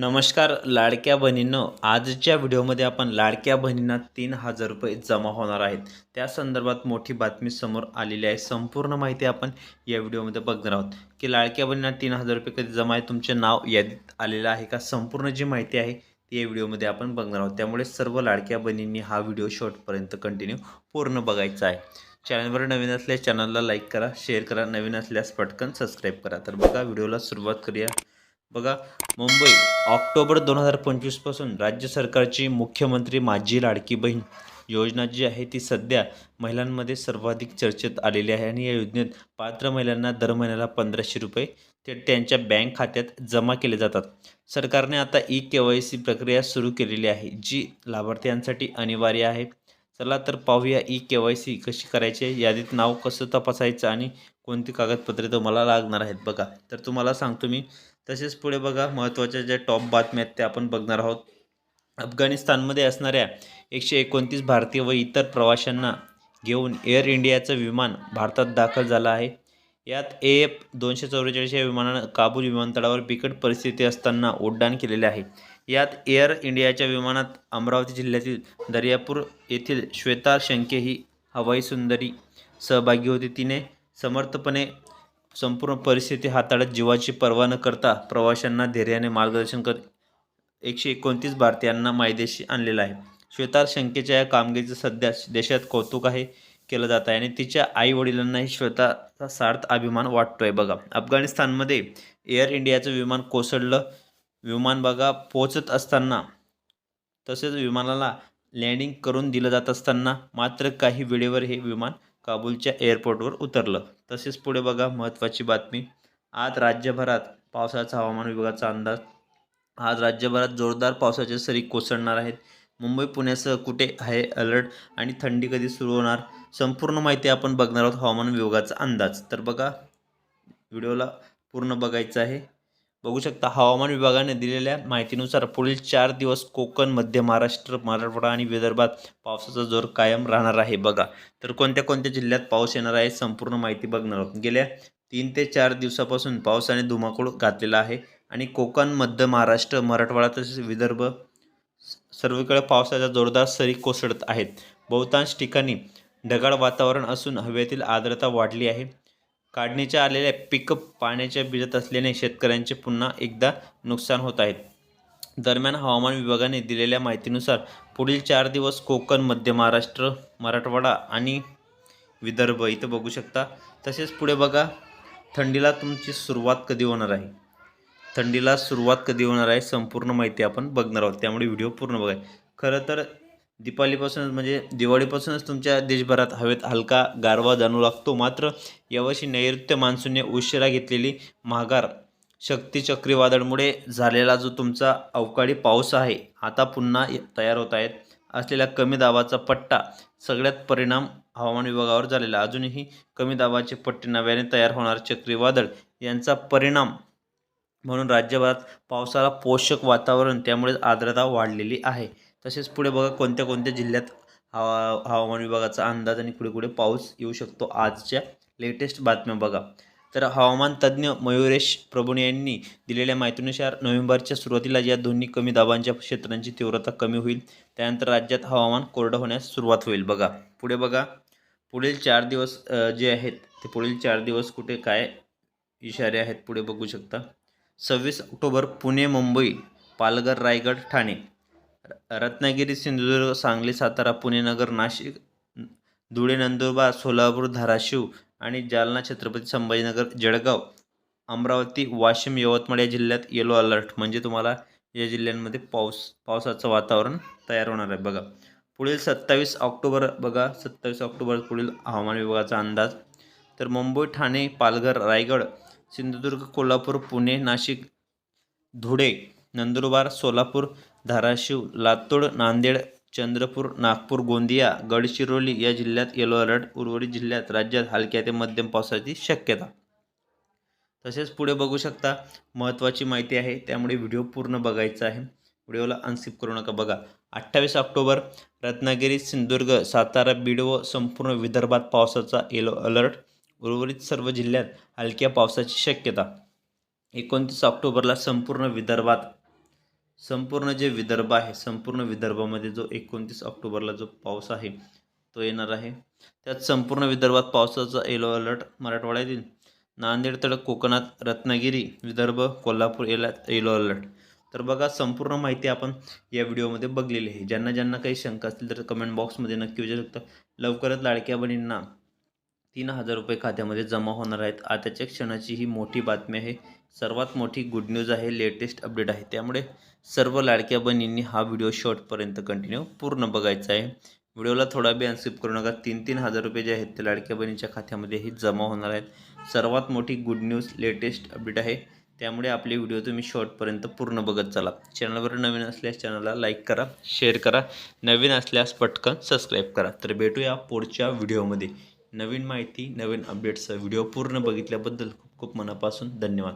नमस्कार लाडक्या बहिणींनो आजच्या व्हिडिओमध्ये आपण लाडक्या बहिणींना तीन हजार रुपये जमा होणार आहेत. त्या संदर्भात मोठी बातमी समोर आलेली आहे. संपूर्ण माहिती आपण या व्हिडिओमध्ये बघणार आहोत. की लाडक्या बहिणींना तीन हजार रुपये कधी जमा आहे तुमचे नाव यादीत आलेलं आहे का संपूर्ण जी माहिती आहे ती या व्हिडिओमध्ये आपण बघणार आहोत. त्यामुळे सर्व लाडक्या बहिणींनी हा व्हिडिओ शॉर्टपर्यंत कंटिन्यू पूर्ण बघायचा आहे. चॅनलवर नवीन असल्यास चॅनलला लाईक करा शेअर करा. नवीन असल्यास पटकन सबस्क्राईब करा. तर बघा व्हिडिओला सुरुवात करूया. बघा मुंबई ऑक्टोबर दोन हजार पंचवीसपासून राज्य सरकारची मुख्यमंत्री माझी लाडकी बहीण योजना जी आहे ती सध्या महिलांमध्ये सर्वाधिक चर्चेत आलेली आहे आणि या योजनेत पात्र महिलांना दर महिन्याला पंधराशे रुपये थेट त्यांच्या बँक खात्यात जमा केले जातात. सरकारने आता ई के वाय सी प्रक्रिया सुरू केलेली आहे जी लाभार्थ्यांसाठी अनिवार्य आहे. चला तर पाहूया ई के वाय सी कशी करायची आहे यादीत नाव कसं तपासायचं आणि कोणती कागदपत्रे तुम्हाला लागणार आहेत बघा. तर तुम्हाला सांगतो मी तसेच पुढे बघा महत्त्वाच्या ज्या टॉप बातम्या आहेत त्या आपण बघणार आहोत. अफगाणिस्तानमध्ये असणाऱ्या एकशे एकोणतीस भारतीय व इतर प्रवाशांना घेऊन एअर इंडियाचं विमान भारतात दाखल झालं आहे. यात ए एफ दोनशे चौवेचाळीस या विमानानं काबूल विमानतळावर बिकट परिस्थिती असताना उड्डाण केलेले आहे. यात एअर इंडियाच्या विमानात अमरावती जिल्ह्यातील दर्यापूर येथील श्वेता शंके ही हवाई सुंदरी सहभागी होती. तिने समर्थपणे संपूर्ण परिस्थिती हाताळत जीवाची पर्वा न करता प्रवाशांना धैर्याने मार्गदर्शन कर एकशे एकोणतीस भारतीयांना मायदेशी आणलेला आहे. श्वेतार शंकेच्या या कामगिरीचं सध्या देशात कौतुक आहे केलं जात आहे आणि तिच्या आई वडिलांनाही श्वेताचा सार्थ अभिमान वाटतोय. बघा अफगाणिस्तानमध्ये एअर इंडियाचं विमान कोसळलं. विमान बघा पोचत असताना तसेच विमानाला लँडिंग करून दिलं जात असताना मात्र काही वेळेवर हे विमान काबूलच्या एअरपोर्टवर उतरलं. तसेच पुढे बघा महत्त्वाची बातमी. आज राज्यभरात पावसाचा हवामान विभागाचा अंदाज. आज राज्यभरात जोरदार पावसाच्या सरी कोसळणार आहेत. मुंबई पुण्यासह कुठे आहे अलर्ट आणि थंडी कधी सुरू होणार? संपूर्ण माहिती आपण बघणार आहोत हवामान विभागाचा अंदाज. तर बघा व्हिडिओला पूर्ण बघायचं आहे. बघू शकता हवामान विभागाने दिलेल्या माहितीनुसार पुढील चार दिवस कोकण मध्य महाराष्ट्र मराठवाडा आणि विदर्भात पावसाचा जोर कायम राहणार आहे. बघा तर कोणत्या कोणत्या जिल्ह्यात पाऊस येणार आहे संपूर्ण माहिती बघणार आहोत. गेल्या तीन ते चार दिवसापासून पावसाने धुमाकूळ घातलेला आहे आणि कोकण मध्य महाराष्ट्र मराठवाडा तसेच विदर्भ सर्वीकडे पावसाच्या जोरदार सरी कोसळत आहेत. बहुतांश ठिकाणी ढगाळ वातावरण असून हवेतील आर्द्रता वाढली आहे. काढणीच्या आलेल्या पीक पाण्याच्या भिजत असल्याने शेतकऱ्यांचे पुन्हा एकदा नुकसान होत आहेत दरम्यान हवामान विभागाने दिलेल्या माहितीनुसार पुढील चार दिवस कोकण मध्य महाराष्ट्र मराठवाडा आणि विदर्भ इथं बघू शकता. तसेच पुढे बघा थंडीला तुमची सुरुवात कधी होणार आहे? थंडीला सुरुवात कधी होणार आहे? संपूर्ण माहिती आपण बघणार आहोत. त्यामुळे व्हिडिओ पूर्ण बघाय खरं तर दीपावलीपासूनच म्हणजे दिवाळीपासूनच तुमच्या देशभरात हवेत हलका गारवा जाणू लागतो. मात्र यावर्षी नैऋत्य मान्सूनने उशिरा घेतलेली महागार शक्ती चक्रीवादळमुळे झालेला जो तुमचा अवकाळी पाऊस आहे आता पुन्हा तयार होत आहेत. असलेला कमी दाबाचा पट्टा सगळ्यात परिणाम हवामान विभागावर झालेला. अजूनही कमी दाबाचे पट्टे नव्याने तयार होणार चक्रीवादळ. यांचा परिणाम म्हणून राज्यभरात पावसाला पोषक वातावरण त्यामुळे आर्द्रता वाढलेली आहे. तसेच पुढे बघा कोणत्या कोणत्या जिल्ह्यात हवा हवामान विभागाचा अंदाज आणि पुढे पुढे पाऊस येऊ शकतो. आजच्या लेटेस्ट बातम्या बघा. तर हवामान तज्ज्ञ मयुरेश प्रभुणे यांनी दिलेल्या माहितीनुसार नोव्हेंबरच्या सुरुवातीला या दोन्ही कमी दाबांच्या क्षेत्रांची तीव्रता कमी होईल. त्यानंतर राज्यात हवामान कोरडं होण्यास सुरुवात होईल. बघा पुढे बघा. पुढील चार दिवस जे आहेत ते पुढील चार दिवस कुठे काय इशारे आहेत पुढे बघू शकता. सव्वीस ऑक्टोबर पुणे मुंबई पालघर रायगड ठाणे. रत्नागिरी सिंधुदुर्ग सांगली सातारा पुणे नगर नाशिक धुळे नंदुरबार सोलापूर धाराशिव आणि जालना छत्रपती संभाजीनगर जळगाव अमरावती वाशिम यवतमाळ या जिल्ह्यात येलो अलर्ट म्हणजे तुम्हाला या जिल्ह्यांमध्ये पाऊस पावसाचं वातावरण तयार होणार आहे. बघा पुढील सत्तावीस ऑक्टोबर बघा सत्तावीस ऑक्टोबर पुढील हवामान विभागाचा अंदाज. तर मुंबई ठाणे पालघर रायगड सिंधुदुर्ग कोल्हापूर पुणे नाशिक धुळे नंदुरबार सोलापूर धाराशिव लातूर नांदेड चंद्रपूर नागपूर गोंदिया गडचिरोली या जिल्ह्यात येलो अलर्ट उर्वरित जिल्ह्यात राज्यात हलक्या ते मध्यम पावसाची शक्यता. तसेच पुढे बघू शकता महत्त्वाची माहिती आहे त्यामुळे व्हिडिओ पूर्ण बघायचा आहे. व्हिडिओला अनसिप करू नका बघा. अठ्ठावीस ऑक्टोबर रत्नागिरी सिंधुदुर्ग सातारा बीड व संपूर्ण विदर्भात पावसाचा येलो अलर्ट उर्वरित सर्व जिल्ह्यात हलक्या पावसाची शक्यता. एकोणतीस ऑक्टोबरला संपूर्ण विदर्भात संपूर्ण जे विदर्भ आहे संपूर्ण विदर्भामध्ये जो एकोणतीस ऑक्टोबरला जो पाऊस आहे तो येणार आहे. त्यात संपूर्ण विदर्भात पावसाचा येलो अलर्ट मराठवाड्यात येईल. नांदेड तर कोकणात रत्नागिरी विदर्भ कोल्हापूर येला येलो अलर्ट. तर बघा संपूर्ण माहिती आपण या व्हिडिओमध्ये बघलेली आहे. ज्यांना ज्यांना काही शंका असतील तर कमेंट बॉक्समध्ये नक्की विचारू शकता. लवकरच लाडक्या बहिणींना तीन हजार रुपये खात्यामध्ये जमा होणार आहेत. आताच्या क्षणाची ही मोठी बातमी आहे. सर्वात मोठी गुड न्यूज आहे लेटेस्ट अपडेट आहे. त्यामुळे सर्व लाडक्या बहिणींनी हा व्हिडिओ शॉर्टपर्यंत कंटिन्यू पूर्ण बघायचा आहे. व्हिडिओला थोडा बी अनस्किप करू नका. तीन तीन हजार रुपये जे आहेत ते लाडक्या बहिणीच्या खात्यामध्येही जमा होणार आहेत. सर्वात मोठी गुड न्यूज लेटेस्ट अपडेट आहे. त्यामुळे आपले व्हिडिओ तुम्ही शॉर्टपर्यंत पूर्ण बघत चला. चॅनलवर नवीन असल्यास चॅनलला लाईक करा शेअर करा. नवीन असल्यास पटकन सबस्क्राईब करा. तर भेटूया पुढच्या व्हिडिओमध्ये नवीन माहिती नवीन अपडेट्सचा व्हिडिओ पूर्ण बघितल्याबद्दल खूप खूप मनापासून धन्यवाद.